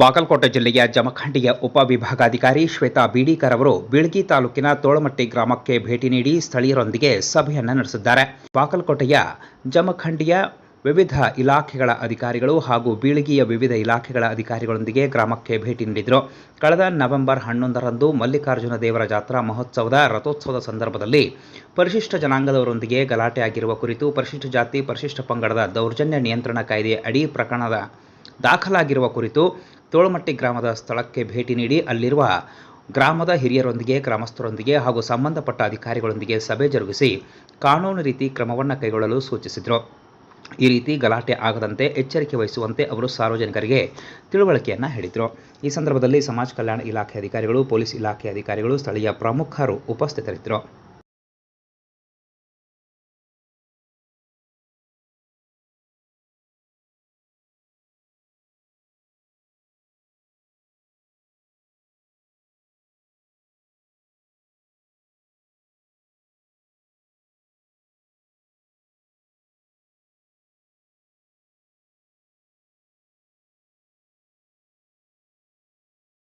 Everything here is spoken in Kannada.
ಬಾಗಲಕೋಟೆ ಜಿಲ್ಲೆಯ ಜಮಖಂಡಿಯ ಉಪವಿಭಾಗಾಧಿಕಾರಿ ಶ್ವೇತಾ ಬೀಡಿಕರ್ ಅವರು ಬೀಳ್ಗಿ ತಾಲೂಕಿನ ತೋಳಮಟ್ಟಿ ಗ್ರಾಮಕ್ಕೆ ಭೇಟಿ ನೀಡಿ ಸ್ಥಳೀಯರೊಂದಿಗೆ ಸಭೆಯನ್ನು ನಡೆಸಿದ್ದಾರೆ. ಬಾಗಲಕೋಟೆಯ ಜಮಖಂಡಿಯ ವಿವಿಧ ಇಲಾಖೆಗಳ ಅಧಿಕಾರಿಗಳು ಹಾಗೂ ಬೀಳಗಿಯ ವಿವಿಧ ಇಲಾಖೆಗಳ ಅಧಿಕಾರಿಗಳೊಂದಿಗೆ ಗ್ರಾಮಕ್ಕೆ ಭೇಟಿ ನೀಡಿದರು. ಕಳೆದ ನವೆಂಬರ್ ಹನ್ನೊಂದರಂದು ಮಲ್ಲಿಕಾರ್ಜುನ ದೇವರ ಜಾತ್ರಾ ಮಹೋತ್ಸವದ ರಥೋತ್ಸವದ ಸಂದರ್ಭದಲ್ಲಿ ಪರಿಶಿಷ್ಟ ಜನಾಂಗದವರೊಂದಿಗೆ ಗಲಾಟೆಯಾಗಿರುವ ಕುರಿತು ಪರಿಶಿಷ್ಟ ಜಾತಿ, ಪರಿಶಿಷ್ಟ ಪಂಗಡದ ದೌರ್ಜನ್ಯ ನಿಯಂತ್ರಣ ಕಾಯ್ದೆ ಅಡಿ ಪ್ರಕರಣದ ದಾಖಲಾಗಿರುವ ಕುರಿತು ತೋಳಮಟ್ಟಿ ಗ್ರಾಮದ ಸ್ಥಳಕ್ಕೆ ಭೇಟಿ ನೀಡಿ ಅಲ್ಲಿರುವ ಗ್ರಾಮದ ಹಿರಿಯರೊಂದಿಗೆ, ಗ್ರಾಮಸ್ಥರೊಂದಿಗೆ ಹಾಗೂ ಸಂಬಂಧಪಟ್ಟ ಅಧಿಕಾರಿಗಳೊಂದಿಗೆ ಸಭೆ ಜರುಗಿಸಿ ಕಾನೂನು ರೀತಿ ಕ್ರಮವನ್ನು ಕೈಗೊಳ್ಳಲು ಸೂಚಿಸಿದರು. ಈ ರೀತಿ ಗಲಾಟೆ ಆಗದಂತೆ ಎಚ್ಚರಿಕೆ ವಹಿಸುವಂತೆ ಅವರು ಸಾರ್ವಜನಿಕರಿಗೆ ತಿಳುವಳಿಕೆಯನ್ನು ಹೇಳಿದರು. ಈ ಸಂದರ್ಭದಲ್ಲಿ ಸಮಾಜ ಕಲ್ಯಾಣ ಇಲಾಖೆ ಅಧಿಕಾರಿಗಳು, ಪೊಲೀಸ್ ಇಲಾಖೆ ಅಧಿಕಾರಿಗಳು, ಸ್ಥಳೀಯ ಪ್ರಮುಖರು ಉಪಸ್ಥಿತರಿದ್ದರು.